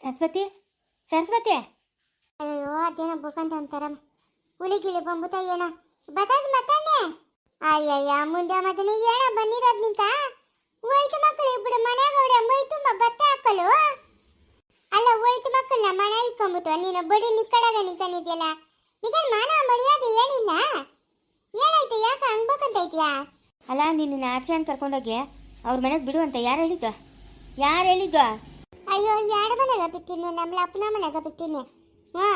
ಸರಸ್ವತಿ ಸರಸ್ವತಿ. ಅಯ್ಯೋ ಅದೇನೋ ಬುಕಂತ ಅಂತಾರ. ಹುಲಿ ಗಿಳಿ ಬಂಬುತ್ತ ಏನ. ಬತಾಡ್ ಮತ್ತಾನೆ ಅಯ್ಯಯ್ಯ ಮುಂದೆ ಮತ್ತನೆ ಏನ ಬಂದಿರೋದ್ ನಿಂತ. ಹೋಯ್ತು ಮಕ್ಕಳು ಇಬ್ಬರು ಮನ್ಯಾಗ ಹೊಡೆ ಮೈ ತುಂಬ ಭತ್ತ ಹಾಕಲು. ಅಲ್ಲ ಹೋಯ್ತು ಮಕ್ಕಳನ್ನ ಮನೆ ಇಕ್ಕೊಂಬಿಟ್ಟು ನೀನು ಬಡಿ ನಿಕ್ಕಡಾಗ ನಿಕ್ಕನಿದ್ಯಲ್ಲ ಈಗ ಮಾನ ಮರ್ಯಾದೆ ಏನಿಲ್ಲ? ಏನಾಯ್ತು ಯಾಕೆ ಹಂಗ್ಬೇಕಂತೈತ್ಯಾ ಅಲ್ಲ ನಿನ್ನ ಆರ್ಷನ್ ಕರ್ಕೊಂಡೋಗಿ ಅವ್ರ ಮನೆಗೆ ಬಿಡು ಅಂತ ಯಾರು ಹೇಳಿದ್ದು? ಯಾರು ಹೇಳಿದ್ದು? ಅಯ್ಯೋ ಎರಡು ಮನೆಗ ಬಿಟ್ಟಿನಿ ನಮ್ಮ ಅಪ್ಪನ ಮನೆಗ ಬಿಟ್ಟಿನಿ ಹಾ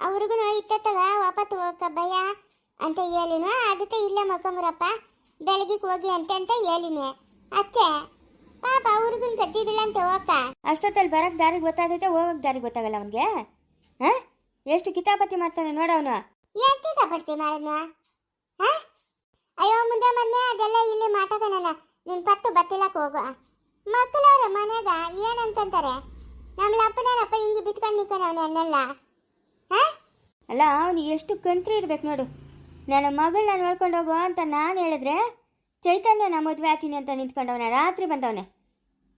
ಅವ್ರಿಗೂ ಇತ್ತತ್ತಾಗ ವಾಪಸ್ ಹೋಗಕ್ಕ ಭಯ ಅಂತ ಹೇಳಿನ ಅದಕ್ಕೆ ಇಲ್ಲ ಮಕ್ಕಂಬ್ರಪ್ಪ ಬೆಳಗ್ಗೆ ಹೋಗಿ ಅಂತ ಅಂತ ಹೇಳಿನಿ. ಅತ್ತೆ ಪಾಪ ಅವ್ರಿಗೂ ಅಂತ ಹೋಗಕ್ಕ. ಅಷ್ಟೊತ್ತಲ್ಲಿ ಬರಕ್ ದಾರಿ ಗೊತ್ತಾಗುತ್ತೆ ಹೋಗಕ್ ದಾರಿ ಗೊತ್ತಾಗಲ್ಲ ಅವನ್ಗೆ? ಹಾ? ಎಷ್ಟು ಕಿತಾಪತಿ ಮಾಡ್ತಾನೆ ನೋಡ ಅವನು. ಕಿತಾಪತಿ ಮಾಡೋಣ ಹಾ? ಅಯ್ಯೋ ಮುಂದೆ ಮೊನ್ನೆ ಅದೆಲ್ಲ ಇಲ್ಲಿ ಮಾತಾಡೋಣ ನಿನ್ ಪತ್ತು ಬತ್ತಿಲಕ್ಕೆ ಹೋಗು. ಮಕ್ಕಳವ್ರ ಮನ್ಯಾಗ ಏನಂತಂತಾರೆ? ನಮ್ಮ ಅಪ್ಪನಪ್ಪ ಹಿಂಗೆ ಬಿತ್ಕೊಂಡು ನಿಂತಾನೆ ಅವನು ಹಾ? ಅಲ್ಲ ಅವನು ಎಷ್ಟು ಕಂತ್ರಿ ಇರ್ಬೇಕು ನೋಡು. ನನ್ನ ಮಗಳನ್ನ ನೋಡ್ಕೊಂಡು ಹೋಗು ಅಂತ ನಾನು ಹೇಳಿದ್ರೆ ಚೈತನ್ಯನ ಮದುವೆ ಆತೀನಿ ಅಂತ ನಿಂತ್ಕೊಂಡವನ ರಾತ್ರಿ ಬಂದವನೆ.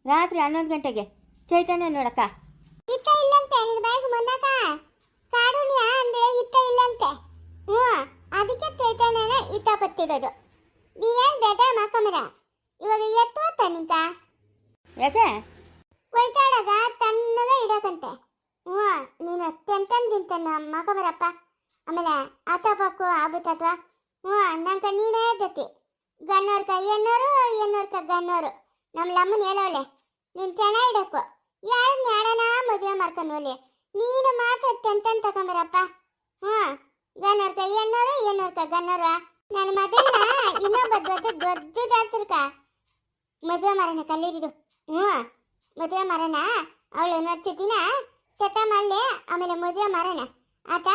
ರಾತ್ರಿ ಹನ್ನೊಂದು ಗಂಟೆಗೆ. ಚೈತನ್ಯ ನೋಡಕ್ಕ. ಇತ್ತ ಇಲ್ಲಂತೆ ನಿನ್ ಬ್ಯಾಗ್ ಮೊನ್ನಾಕ ಕಾರುಣ್ಯ ಅಂದ್ರೆ ಇತ್ತ ಇಲ್ಲಂತೆ. ಹ್ಞೂ ಅದಕ್ಕೆ ಚೈತನ್ಯನ ಇತ್ತ ಬತ್ತಿಡೋದು ನೀನೇನ್ ಬೇಜಾರು ಮಾಡ್ಕೊಂಬರ ಇವಾಗ ಎತ್ತ ನಿಂತ? ಯಾಕೆ? ಒಯ್ತಾಡಾಗ ತಣ್ಣಗ ಇಡಕಂತೆ. ಹ್ಞೂ ನೀನು ತೆಂತಂದಿಂತ ಮಾಕಮರಪ್ಪ ಆಮೇಲೆ ಆತಪಕ್ಕು ಆಗುತ್ತತ್ವ ಹ್ಞೂ ನಂಕ ನೀನೇ ಗತಿ ಗನ್ನೋರ್ಕ ಎನ್ನೋರು ಎನ್ನೋರ್ಕ ಗನ್ನೋರು. ನಮ್ಮ ಲಮ್ಮನ ಹೇಳೋಳೆ ನೀನು ಚೆನ್ನ ಇಡಕ್ಕು ಯಾರು ನ್ಯಾಡನ ಮದುವೆ ಮಾಡ್ಕೊಂಡು ಹೋಲಿ ನೀನು ಮಾತ್ರ ತೆಂತನ್ ತಗೊಂಬರಪ್ಪ. ಹ್ಞೂ ಗನ್ನೋರ್ಕ ಎನ್ನೋರು ಎನ್ನೋರ್ಕ ಗನ್ನೋರು ನನ್ನ ಮಗನ ಇನ್ನೊಬ್ಬ ದೊಡ್ಡ ದೊಡ್ಡದಾಗ್ತಿರ್ಕ ಮದುವೆ ಮಾರನ ಕಲ್ಲೀರಿದು ಹ್ಞೂ ಮದುವೆ ಮಾರನ ಅವಳು ನೋಡ್ತಿದ್ದೀನ ತೆತ್ತ ಮಾಡಲಿ ಆಮೇಲೆ ಮದುವೆ ಮಾರನ ಆತ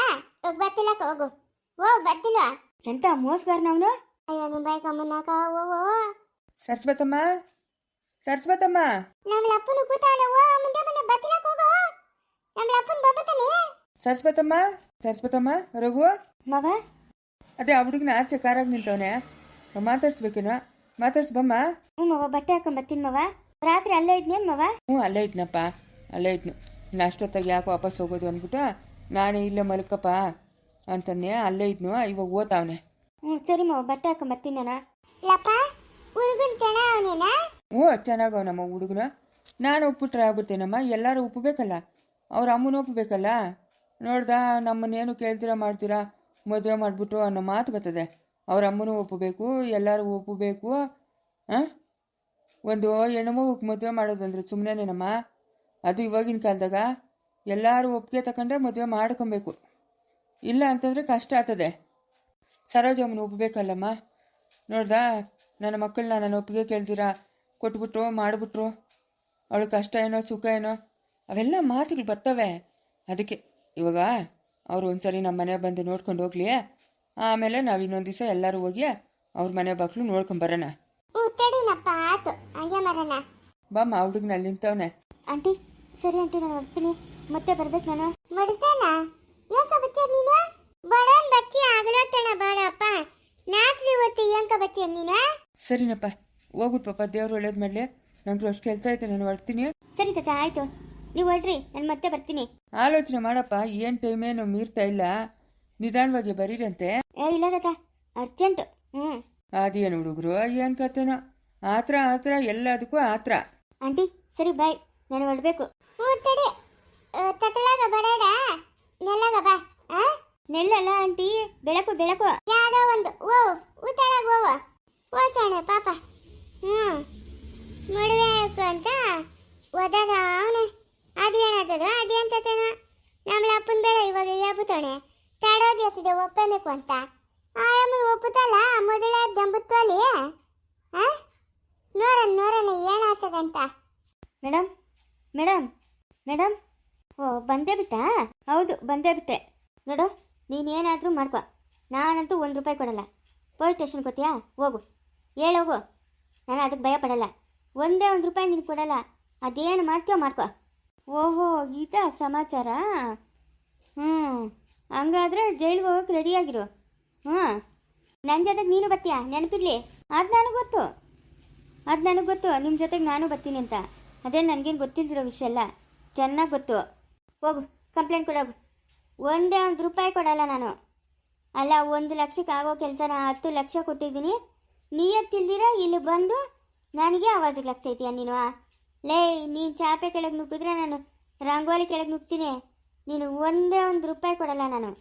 ಹೋಗಿ ಬರ್ತಿಲ್ಲಕ್ಕ ಹೋಗು. ಓ ಬರ್ತಿಲ್ಲ ಎಂತ ಮೋಸ್ಗಾರನವನು? ಅಯ್ಯೋ ನಿಮ್ಮ ಬಾಯಿ ಕಮ್ಮನಾಕ ಓ ಓ. ಸರಸ್ವತಮ್ಮ ಸರಸ್ವತಮ್ಮ. ನಮ್ಮ ಅಪ್ಪನ ಕೂತಾನ ಓ ಮುಂದೆ ಮನೆ ಬರ್ತಿಲ್ಲಕ್ಕ ಹೋಗು. ನಮ್ಮ ಅಪ್ಪನ ಬಬ್ಬತಾನೆ ಸರಸ್ವತಮ್ಮ ಸರಸ್ವತಮ್ಮ ರಘು. ಮವ? ಅದೇ ಆ ಹುಡುಗನ ಆಚೆ ಕಾರಾಗಿ ನಿಂತವನೆ ಮಾತಾಡ್ಸ್ಬೇಕೇನೋ. ಮಾತಾಡ್ಸ್ಬಮ್ಮ ಹ್ಞೂ ಮವ ಬಟ್ಟೆ ಹಾಕೊಂಡ್ ಬರ್ತೀನಿ ಮವ. ರಾತ್ರಿ ಅಲ್ಲೇ ಇದ್ನೇನು ಮವ ಹ್ಞೂ ಅಲ್ಲೇ ಇದ್ನಪ್ಪ ಅಲ್ಲೇ ಇದ್ನು. ಅಷ್ಟೊತ್ತಾಗಿ ಯಾಕೆ ವಾಪಸ್ ಹೋಗೋದು ಅಂದ್ಬಿಟ್ಟು ನಾನು ಇಲ್ಲೇ ಮಲ್ಕಪ್ಪ ಅಂತಂದೆ ಅಲ್ಲೇ ಇದ್ನು ಇವಾಗ ಓದ್ತಾವನೆ. ಹ್ಞೂ ಸರಿ ಮವ ಬಟ್ಟೆ ಹಾಕೊಂಡ್ ಬರ್ತೀನಿ ನಾನು. ಲಪ್ಪ ಹುಡುಗನ್ ತೆಣ ಅವನೇನಾ ಹ್ಞೂ ಚೆನ್ನಾಗವನಮ್ಮ ಹುಡುಗನ. ನಾನು ಒಪ್ಪಿಟ್ರೆ ಆಗ್ಬಿಡ್ತೇನಮ್ಮ ಎಲ್ಲರೂ ಒಪ್ಪಬೇಕಲ್ಲ? ಅವ್ರ ಅಮ್ಮನ ಒಪ್ಪಬೇಕಲ್ಲ? ನೋಡ್ದ ನಮ್ಮನ್ನೇನು ಕೇಳ್ತೀರಾ ಮಾಡ್ತೀರಾ ಮದುವೆ ಮಾಡಿಬಿಟ್ಟು ಅನ್ನೋ ಮಾತು ಬರ್ತದೆ. ಅವ್ರ ಅಮ್ಮನೂ ಒಪ್ಪಬೇಕು ಎಲ್ಲರೂ ಒಪ್ಪಬೇಕು ಹಾಂ ಒಂದು ಹೆಣ್ಮಗುಗೆ ಮದುವೆ ಮಾಡೋದಂದ್ರೆ ಸುಮ್ಮನೆನೇನಮ್ಮ ಅದು ಇವಾಗಿನ ಕಾಲದಾಗ ಎಲ್ಲರೂ ಒಪ್ಪಿಗೆ ತಗೊಂಡೆ ಮದುವೆ ಮಾಡ್ಕೊಬೇಕು. ಇಲ್ಲ ಅಂತಂದರೆ ಕಷ್ಟ ಆಗ್ತದೆ. ಸರೋಜಮ್ಮನ ಒಪ್ಪಬೇಕಲ್ಲಮ್ಮ ನೋಡ್ದಾ, ನನ್ನ ಮಕ್ಕಳನ್ನ ನಾನು ಒಪ್ಪಿಗೆ ಕೇಳ್ತೀರಾ ಕೊಟ್ಬಿಟ್ರು, ಮಾಡಿಬಿಟ್ರು. ಅವಳು ಕಷ್ಟ ಏನೋ, ಸುಖ ಏನೋ, ಅವೆಲ್ಲ ಮಾತುಗಳು ಬರ್ತವೆ. ಅದಕ್ಕೆ ಇವಾಗ ಅವರು ಒಂದ್ಸರಿ ನಮ್ಮ ಮನೆ ಬಂದು ನೋಡ್ಕೊಂಡು ಹೋಗ್ಲಿ. ಆಮೇಲೆ ನಾವು ಇನ್ನೊಂದು ದಿವಸ ಎಲ್ಲರೂ ಹೋಗಿ ಅವ್ರ ಮನೆ ಬಾಕ್ಲು ನೋಡ್ಕೊಂಬರೋಣ ಹಂಗೆ ಮರಣ ಬಾಮ್ಮ ಹುಡುಗನ ಅಲ್ಲಿ ನಿಂತವನೆ. ಆಂಟಿ ಸರಿ ಆಂಟಿ ನಾನು ಹೊರ್ತೀನಿ ಮತ್ತೆ ಬರ್ಬೇಕು ನಾನು? ಮಡ್ಸೇನ ಯಾಕ ಬಚ್ಚ ನೀನು? ಬಡನ್ ಬಚ್ಚಿ ಆಗಲೋತಣ ಬಾಡಪ್ಪ. ನಾಟ್ಲಿ ಹೊತ್ತು ಎಂಕ ಬಚ್ಚ ನೀನು? ಸರಿನಪ್ಪ ಹೋಗ್ಬಿಟ್ಟು ಪಾಪ ದೇವ್ರು ಒಳ್ಳೇದು ಮಾಡಲಿ. ನಂಗೆ ಅಷ್ಟು ಕೆಲಸ ಐತೆ ನಾನು ಹೊರ್ತೀನಿ ಸರಿ ತಾತ ಆಯ್ತು. ನೀವು ಹೊರಡ್ರಿ ನಾನು ಮತ್ತೆ ಬರ್ತೀನಿ. ಆಲೋಚನೆ ಮಾಡಪ್ಪ ಏನು ಟೈಮೇನು ಮೀರ್ತಾ ಇಲ್ಲ. ನಿಧಾನವಾಗಿ ಬರೀರಂತೆ. ಏ ಇಲ್ಲ ತಾತ ಅರ್ಜೆಂಟ್. ಹ್ಞೂ ಅದೇನು ಹುಡುಗರು ಏನು ಕರ್ತೇನೋ ಆತ್ರ ಆತ್ರ ಎಲ್ಲದಕ್ಕೂ ಆತ್ರ. ಆಂಟಿ ಸರಿ ಬಾಯ್ ನಾನು ಹೊರಡ್ಬೇಕು. ಹ್ಞೂ ತಡಿ ತತಳಾಗ ಬಡಾಡ. ನೆಲ್ಲಾಗ ಬಾ ಆ? ನೆಲ್ಲಲ್ಲ ಆಂಟಿ ಬೆಳಕು ಬೆಳಕು. ಯಾವ್ದೋ ಒಂದು ಓ ಊತಾಳಾಗ ಹೋವ ಓಚಾಣೆ ಪಾಪ. ಹ್ಞೂ ಮದುವೆ ಆಯ್ತು ಅಂತ ಓದಾಗ ಅವನೇ. ಅದೇನಾಗ್ತದೋ ಅದೇಂತತೇನೋ ನಮ್ಮ ಅಪ್ಪನ ಬೇಡ ಇವಾಗ ಯಾಬುತ್ತಾನೆ ತಡೋದು ಎತ್ತಿದೆ ಒಪ್ಪಬೇಕು ಅಂತ. ಆಯಮ್ಮನ ಒಪ್ಪುತ್ತಲ್ಲ ಮೊದಲ ದಂಬುತ್ತೋಲಿ ಆ? ನೋಡೋಣ ಏನಾಗ್ತದಂತ ಮೇಡಮ್ ಮೇಡಮ್ ಮೇಡಮ್. ಓ, ಬಂದೇ ಬಿಟ್ಟಾ? ಹೌದು, ಬಂದೇ ಬಿಟ್ಟೆ. ನೋಡು, ನೀನೇನಾದರೂ ಮಾಡ್ಕೊ. ನಾನಂತೂ ಒಂದು ರೂಪಾಯಿ ಕೊಡಲ್ಲ. ಪೊಲೀಸ್ ಸ್ಟೇಷನ್ ಕೊತ್ತೀಯಾ ಹೋಗು. ಹೇಳೋಗು ನಾನು ಅದಕ್ಕೆ ಭಯ ಪಡಲ್ಲ. ಒಂದೇ ಒಂದು ರೂಪಾಯಿ ನೀನು ಕೊಡಲ್ಲ. ಅದೇನು ಮಾಡ್ತೀಯೋ ಮಾಡ್ಕೊ. ಓಹೋ ಈತ ಸಮಾಚಾರ? ಹ್ಞೂ ಹಂಗಾದ್ರೆ ಜೈಲಿಗೆ ಹೋಗಕ್ಕೆ ರೆಡಿಯಾಗಿರು ಹ್ಞೂ ನನ್ನ ಜೊತೆಗೆ ನೀನು ಬರ್ತೀಯಾ? ನೆನಪಿರ್ಲಿ. ಅದು ನನಗೆ ಗೊತ್ತು. ಅದು ನನಗೆ ಗೊತ್ತು ನಿಮ್ಮ ಜೊತೆಗೆ ನಾನು ಬರ್ತೀನಿ ಅಂತ. ಅದೇ ನನಗೇನು ಗೊತ್ತಿಲ್ದಿರೋ ವಿಷಯ ಅಲ್ಲ. ಚೆನ್ನಾಗಿ ಗೊತ್ತು. ಹೋಗು, ಕಂಪ್ಲೇಂಟ್ ಕೊಡೋಗು. ಒಂದೇ ಒಂದು ರೂಪಾಯಿ ಕೊಡಲ್ಲ ನಾನು. ಅಲ್ಲ, ಒಂದು ಲಕ್ಷಕ್ಕೆ ಆಗೋ ಕೆಲಸನ ಹತ್ತು ಲಕ್ಷ ಕೊಟ್ಟಿದ್ದೀನಿ. ನೀಯತ್ತಿಲ್ದಿರ ಇಲ್ಲಿ ಬಂದು ನನಗೆ ಆವಾಜುಗಳಾಗ್ತೈತೀಯ ನೀನು ಲೇ, ನೀನು ಚಾಪೆ ಕೆಳಗೆ ನುಗ್ಗಿದ್ರೆ ನಾನು ರಂಗೋಲಿ ಕೆಳಗೆ ನುಗ್ತೀನಿ. ನೀನು ಒಂದೇ ಒಂದು ರೂಪಾಯಿ ಕೊಡಲ್ಲ ನಾನು.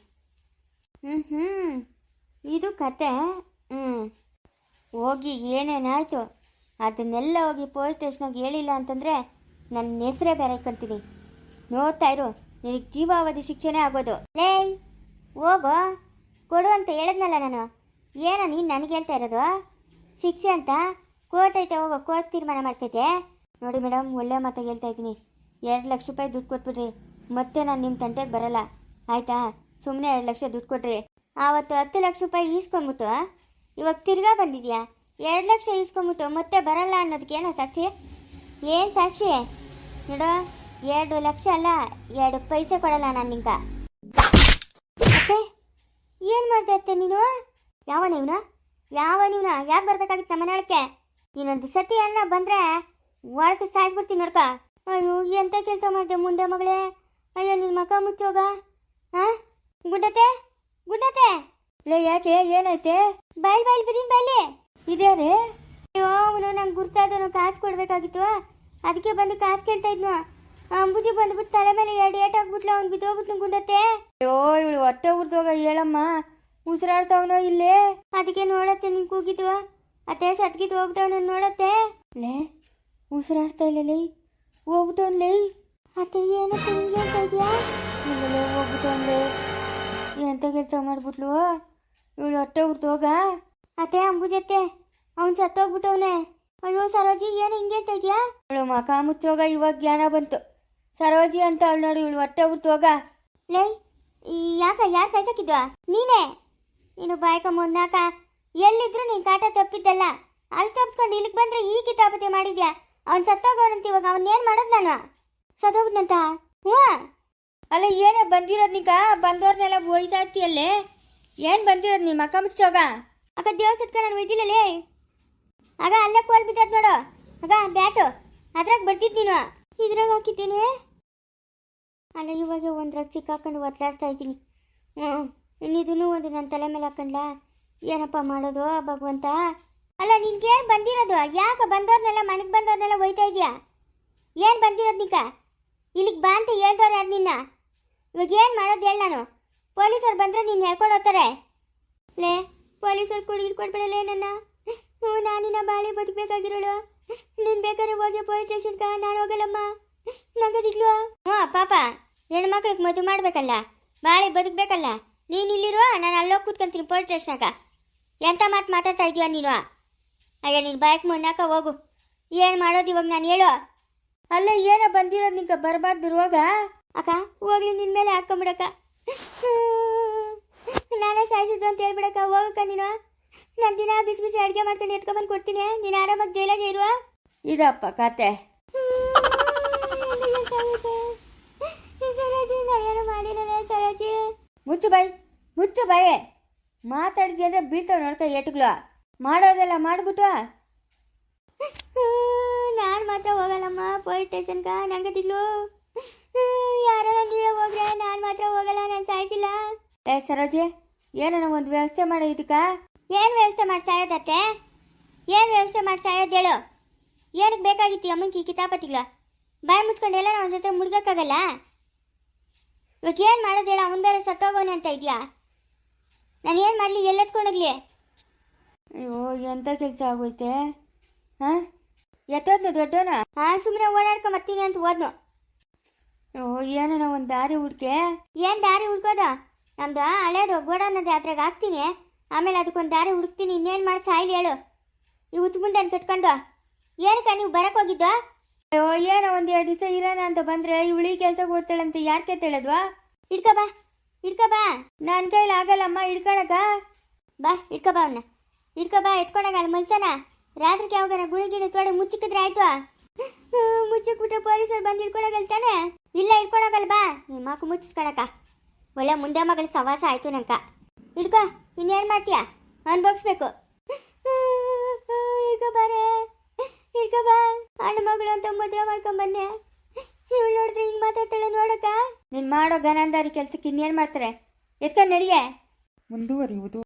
ಹ್ಞೂ ಹ್ಞೂ ಇದು ಕತೆ. ಹ್ಞೂ ಹೋಗಿ ಏನೇನಾಯ್ತು? ಅದನ್ನೆಲ್ಲ ಹೋಗಿ ಪೊಲೀಸ್ ಸ್ಟೇಷನಾಗ ಹೇಳಿಲ್ಲ ಅಂತಂದರೆ ನನ್ನ ಹೆಸರೇ ಬೇರೆ ಕಂತೀನಿ ನೋಡ್ತಾ ಇರು, ನಿನಗೆ ಜೀವಾವಧಿ ಶಿಕ್ಷೆನೇ ಆಗೋದು. ಲೇ, ಹೋಗೋ. ಕೊಡು ಅಂತ ಹೇಳಿದ್ನಲ್ಲ ನಾನು. ಏನೋ ನೀನು ನನಗೆ ಹೇಳ್ತಾ ಇರೋದು? ಶಿಕ್ಷೆ ಅಂತ ಕೋರ್ಟ್ ಐತೆ, ಹೋಗೋ. ಕೋರ್ಟ್ ತೀರ್ಮಾನ ಮಾಡ್ತೈತೆ. ನೋಡಿ ಮೇಡಮ್ ಒಳ್ಳೆ ಮಾತು ಹೇಳ್ತಾ ಇದ್ದೀನಿ. ಎರಡು ಲಕ್ಷ ರೂಪಾಯಿ ದುಡ್ಡು ಕೊಟ್ಬಿಡ್ರಿ. ಮತ್ತೆ ನಾನು ನಿಮ್ಮ ತಂಟೆಗೆ ಬರಲ್ಲ. ಆಯಿತಾ? ಸುಮ್ಮನೆ ಎರಡು ಲಕ್ಷ ದುಡ್ಡು ಕೊಟ್ರಿ. ಆವತ್ತು ಹತ್ತು ಲಕ್ಷ ರೂಪಾಯಿ ಈಸ್ಕೊಂಬಿಟ್ಟು ಇವಾಗ ತಿರ್ಗಾ ಬಂದಿದ್ಯಾ? ಎರಡು ಲಕ್ಷ ಇಸ್ಕೊಂಬಿಟ್ಟು ಮತ್ತೆ ಬರಲ್ಲ ಅನ್ನೋದಕ್ಕೆ ಏನೋ ಸಾಕ್ಷಿ? ಏನು ಸಾಕ್ಷಿ? ನೋಡು, ಎರಡು ಲಕ್ಷ ಅಲ್ಲ, ಎರಡು ಪೈಸೆ ಕೊಡಲ್ಲ ನಾನು ನಿಂಗ ಅತ್ತೆ, ಏನು ಮಾಡ್ದೆ ಅತ್ತೆ ನೀನು? ಯಾವ ನೀವ್ನ ಯಾವ ನೀವ್ನ? ಯಾಕೆ ಬರ್ಬೇಕಾಗಿತ್ತು ನಮ್ಮ ಮನೆಯೊಳಕ್ಕೆ? ನೀನೊಂದು ಸತಿ ಎಲ್ಲ ಬಂದ್ರೆ ಒಳಗೆ ಸಾಯಿಸ್ಬಿಡ್ತೀನಿ ನೋಡ್ಕ. ಅಯ್ಯೋ, ಎಂತ ಕೆಲಸ ಮಾಡಿದೆ ಮುಂದೆ ಮಗಳೇ? ಅಯ್ಯೋ ನಿನ್ನ ಮಕ ಮುಚ್ಚೋಗ? ಹಾ ಗುಡ್ಡತೆ ಗುಡ್ಡತೆ ಲೇ, ಯಾಕೆ? ಏನೈತೆ ಬಾಯ್ ಬಾಯ್, ಬಿರಿನ್, ಬಾಯ್ಲಿ. ಇದೇ ರೀ. ಅಯ್ಯೋ ಅವನು ನಂಗೆ ಗುರ್ತಾದವನು ಕಾಸು ಕೊಡ್ಬೇಕಾಗಿತ್ತು. ಅದಕ್ಕೆ ಬಂದು ಕಾಸು ಕೇಳ್ತಾ ಇದ್ನು. ಅಂಬುಜಿ ಬಂದ್ಬಿಟ್ಟು ತಲೆ ಮೇಲೆ ಎರಡು ಏಟ್ ಹಾಕ್ಬಿಟ್ಲು ಅವ್ನು ಬಿದ್ದೋಗ್ಬಿಟ್ನು ಗುಂಡತ್ತೆ. ಅಯ್ಯೋ ಇವಳು ಹೊಟ್ಟೆ ಉರ್ದೋಗ ಹೇಳಮ್ಮ. ಉಸಿರಾಡ್ತವನೋ ಇಲ್ಲೇ? ಅದಕ್ಕೆ ನೋಡತ್ತೆ ನಿನ್ ಕೂಗಿದ್ವ ಅತ್ತೆ ಸತ್ಗಿದ್ ಹೋಗ್ಬಿಟ್ಟವನು ನೋಡತ್ತೆ. ಲೇ ಉಸಿರಾಡ್ತಾ ಇಲ್ಲ ಲೈ. ಹೋಗ್ಬಿಟ್ಟವನ್ಲೇ ಅತ್ತೆ ಏನತ್ತೆ ತಿಂಗೆ ಅಂತ ಇದೆಯಾ? ಇಲ್ಲಲೇ ಹೋಗ್ಬಿಟ್ಟವನ್ಲೇ ಎಂತ ಕೆಲಸ ಮಾಡ್ಬಿಟ್ಲು? ಇವಳು ಹೊಟ್ಟೆ ಉರ್ದೋಗ? ಅತ್ತೆ ಅಂಬುಜತ್ತೆ ಅವ್ನು ಸತ್ತೋಗ್ಬಿಟ್ಟವನೆ. ಅಯ್ಯೋ ಸರೋಜಿ ಏನು ಹಿಂಗೆ ತೆಗಿಯಾ ಇದೆಯಾ? ಇವಳು ಮಕ ಮುಚ್ಚೋಗ ಇವಾಗ ಜ್ಞಾನ ಬಂತು. ಸರೋಜಿ ಅಂತ ಅವಳು ನೋಡಿ ಇವಳು ಹೊಟ್ಟೆ ಹುಟ್ಟೋಗ ಲೈ ಯಾಕ ಯಾರು ಸಾಯ್ಸಕ್ಕಿದ್ವಾ ನೀನೇ? ನೀನು ಬಾಯಕ ಮುನ್ನಾಕ ಎಲ್ಲಿದ್ರು ನೀನು ಕಾಟ ತಪ್ಪಿದ್ದಲ್ಲ. ಅಲ್ಲಿ ತಪ್ಪಿಸ್ಕೊಂಡು ಇಲ್ಲಿಗೆ ಬಂದ್ರೆ ಈ ಕಿತಾಪತಿ ಮಾಡಿದ್ಯಾ? ಅವ್ನು ಸತ್ತೋಗೋನಂತ ಇವಾಗ ಅವನ್ನೇನು ಮಾಡೋದು ನಾನು? ಸತ್ತೋಗ್ನಂತ ಹ್ಞೂ ಅಲ್ಲ ಏನೇ ಬಂದಿರೋದು ನೀಗ? ಬಂದವ್ರನ್ನೆಲ್ಲ ಒಯ್ತಾ ಇರ್ತೀಯಲ್ಲೇ ಏನು ಬಂದಿರೋದು ನಿಮ್ಮ ಅಕ್ಕ ಮುಚ್ಚೋಗ ಅಕ್ಕ ದೇವಸ್ಥಾನಕ್ಕೆ ನಾನು ಒಯ್ದಿಲ್ಲಲೇ ಆಗ ಅಲ್ಲೇ ಕೋಲ್ ಬಿದ್ದದ್ ನೋಡು. ಆಗ ಬ್ಯಾಟು. ಅದ್ರಾಗ ಬರ್ತಿದ್ ನೀನು. ಇದ್ರಾಗ ಹಾಕಿದ್ದೀನಿ. ಅಲ್ಲ, ಇವಾಗ ಒಂದ್ರಾಗ ಸಿಕ್ಕಾಕೊಂಡು ಒತ್ತಾಡ್ತಾ ಇದ್ದೀನಿ. ಹ್ಞೂ ಇನ್ನಿದೂ ಒಂದು ನನ್ನ ತಲೆ ಮೇಲೆ ಹಾಕೊಂಡ್ಲ? ಏನಪ್ಪ ಮಾಡೋದು, ಭಗವಂತ? ಅಲ್ಲ ನಿನ್ಗೇನು ಬಂದಿರೋದು? ಯಾಕೆ ಬಂದವ್ರನ್ನೆಲ್ಲ ಮನೆಗೆ ಬಂದವ್ರನ್ನೆಲ್ಲ ಒಯ್ತಾ ಇದೆಯಾ ಏನು ಬಂದಿರೋದು ನಿಕ ಇಲ್ಲಿಗೆ ಬಾ ಅಂತ ಹೇಳ್ದವ್ರು ಯಾರು ನಿನ್ನ? ಇವಾಗ ಏನು ಮಾಡೋದು ಹೇಳ ನಾನು. ಪೊಲೀಸರು ಬಂದರೆ ನೀನು ಹೇಳ್ಕೊಂಡು ಹೋಗ್ತಾರೆ. ಲೇ ಪೊಲೀಸರು ಕೂಡ ಹಿಡ್ಕೊಡ್ಬೇಡಲೇ ನನ್ನ ಹ್ಞೂ ನಾನಿನ ಬಾಳೆ ಬದುಕಬೇಕಾಗಿರೋಳು. ನೀನು ಬೇಕಾದ್ರೆ ಹೋಗಿ ಪೊಲೀಸ್ ಸ್ಟೇಷನ್ಗ ನಾನು ಹೋಗಲ್ಲಮ್ಮ. ನಂಗದಿಗ್ಲು? ಹ್ಞೂ ಪಾಪ. ಹೆಣ್ಮಕ್ಳಿಗೆ ಮದುವೆ ಮಾಡಬೇಕಲ್ಲ. ಬಾಳೆ ಬದುಕಬೇಕಲ್ಲ. ನೀನು ಇಲ್ಲಿರುವ ನಾನು ಅಲ್ಲೋಗಿ ಕೂತ್ಕೊಂತೀನಿ ಪೊಲೀಸ್ ಸ್ಟೇಷನಾಗ ಎಂಥ ಮಾತು ಮಾತಾಡ್ತಾ ಇದೀಯ ನೀನು? ಅಯ್ಯ, ನೀನು ಬಾಯಕ್ ಮುನ್ನಾಕ ಹೋಗು. ಏನು ಮಾಡೋದು ಇವಾಗ ನಾನು ಹೇಳು. ಅಲ್ಲ, ಏನೋ ಬಂದಿರೋದು ನಿಂಗೆ ಬರಬಾರ್ದು ರೋಗ ಅಕ್ಕ, ಹೋಗ್ಲಿ ನಿನ್ನ ಮೇಲೆ ಹಾಕೊಂಬಿಡಕ್ಕ ನಾನೇ ಸಾಯಿಸಿದ್ದು ಅಂತ ಹೇಳ್ಬಿಡಕ್ಕ ಹೋಗಕ್ಕ ನೀನು? ನಾನು ದಿನ ಬಿಸಿ ಬಿಸಿ ಅಡುಗೆ ಮಾಡ್ಕೊಂಡು ಎತ್ಕೊಂಬಂದು ಕೊಡ್ತೀನಿ. ನೀನು ಆರಾಮಾಗಿ ಜೈಲಾಗೆ ಇರುವ? ಇದಪ್ಪ ಕತೆ. ಸರೋಜಿ ಸರೋಜಿ ಮುಚ್ಚು ಬಾಯ್ ಮುಚ್ಚು ಬಾಯ್. ಮಾತಾಡಿದ್ಯ ಅಂದ್ರೆ ಬೀಳ್ತಾವ್ ನೋಡ್ಕ ಏಟುಗಳು. ಮಾಡೋದೆಲ್ಲ ಮಾಡ್ಬಿಟ್ಟು ನಾನು ಮಾತ್ರ ಹೋಗಲ್ಲಮ್ಮ ಪೊಲೀಸ್ ಸ್ಟೇಷನ್ಗ ನಂಗದಿಗ್ಲು ಯಾರ ನೀವೇ ಹೋಗ್ರೆ ನಾನು ಮಾತ್ರ ಹೋಗಲ್ಲ ನಾನು ಸಾಯ್ತಿಲ್ಲ ಏ ಸರೋಜಿ ಏನೋ ಒಂದು ವ್ಯವಸ್ಥೆ ಮಾಡೋ ಇದಕ್ಕ. ಏನು ವ್ಯವಸ್ಥೆ ಮಾಡಿ ಸಾಯೋದತ್ತೆ ಏನು ವ್ಯವಸ್ಥೆ ಮಾಡಿ ಸಾಯೋದು ಹೇಳು. ಏನಕ್ಕೆ ಬೇಕಾಗಿತ್ತು ಅಮ್ಮಂಗೆ ಈ ಕಿತಾಪತಿಗಳ? ಬಾಯಿ ಮುಚ್ಕೊಂಡು ಎಲ್ಲ ಒಂದು ಜೊತೆ ಮುಳುಗೋಕ್ಕಾಗಲ್ಲ? ಇವಾಗ ಏನು ಮಾಡೋದು ಹೇಳ ಅವನ ಬೇರೆ ಸತ್ತೋಗೋನೆ ಅಂತ ಇದೆಯಾ? ನಾನು ಏನು ಮಾಡಲಿ ಎಲ್ಲತ್ಕೊಂಡೋಗ್ಲಿ ಅಯ್ಯೋ ಎಂಥ ಕೆಲಸ ಆಗೋಯ್ತೆ? ಹಾಂ? ಎತ್ತೋದ್ನು ದೊಡ್ಡವನ ಹಾಂ ಸುಮ್ಮನೆ ಓಡಾಡ್ಕೊ ಬರ್ತೀನಿ ಅಂತ ಹೋದ್ನು. ಓ ಏನೋ ಒಂದು ದಾರಿ ಹುಡ್ಕೆ? ಏನು ದಾರಿ ಹುಡ್ಕೋದು? ನಮ್ದು ಹಳೇದು ಗೋಡೌನ್ ಜಾತ್ರೆಗೆ ಹಾಕ್ತೀನಿ. ಆಮೇಲೆ ಅದಕ್ಕೊಂದು ದಾರಿ ಹುಡುಕ್ತೀನಿ ಇನ್ನೇನು ಮಾಡಿ ಸಾಯ್ಲಿ ಹೇಳು. ಈ ಉತ್ಮುಂಡನ್ ಕಟ್ಕೊಂಡು. ಏನಕ್ಕ ನೀವು ಬರಕ್ ಹೋಗಿದ್ದು ಅಯ್ಯೋ ಏನೋ ಒಂದು ಎರಡು ದಿವಸ ಇರೋಣ ಅಂತ ಬಂದ್ರೆ ಇವಳಿ ಕೆಲಸ ಕೊಡ್ತಾಳಂತ ಯಾಕೆ ಕೇಳ್ತಾಳದ್ವಾ ಇಡ್ಕ ಬಾ ಇಡ್ಕ ಬಾ. ನನ್ನ ಕೈಲಿ ಆಗಲ್ಲಮ್ಮ ಇಡ್ಕೊಳಕ? ಬಾ ಇಡ್ಕ ಬಾ ಅವನ್ನ ಇಡ್ಕ ಬಾ ಎತ್ಕೊಂಡಾಗ ಅಲ್ಲಿ ಮಲ್ಸನ. ರಾತ್ರಿಗೆ ಯಾವಾಗ ಗುಳಿ ಗಿಳಿ ತೊಡೆ ಮುಚ್ಚಿಕಿದ್ರೆ ಆಯ್ತು ಮುಚ್ಚಿಕ್ಬಿಟ್ಟು ಪೊಲೀಸರು ಬಂದು ಇಡ್ಕೊಳಗಲ್ತಾನೆ ಇಲ್ಲ ಇಟ್ಕೊಳಗಲ್ ಬಾ. ನಿಮ್ಮ ಮಕ್ಕ ಮುಚ್ಚಿಸ್ಕೊಳಕ. ಒಳ್ಳೆ ಮುಂದೆ ಮಗಳ ಸವಾಸ ಆಯ್ತು ನಂಕ ಇಡ್ಕೊ, ಇನ್ನೇನು ಮಾಡ್ತೀಯ? ಅನ್ಭೋಗಿಸ್ಬೇಕು ಈಗ ಬಾರೆ ಈಗ ಬಾ. ಹಣ್ಣು ಮಗಳು ಅಂತ ಮದುವೆ ಮಾಡ್ಕೊಂಡ್ ನೋಡಿದ್ರೆ ಇವಳು ಮಾತಾಡ್ತಾಳೆ ಹಿಂಗೆ ನೀನು ಮಾಡೋ ಗನಂದಾರಿ ಕೆಲ್ಸಕ್ಕೆ ಇನ್ನೇನು ಮಾಡ್ತಾರೆ? ಎತ್ಕೊಂಡು ನಡಿಯೇ. ಮುಂದುವರಿಯುವುದು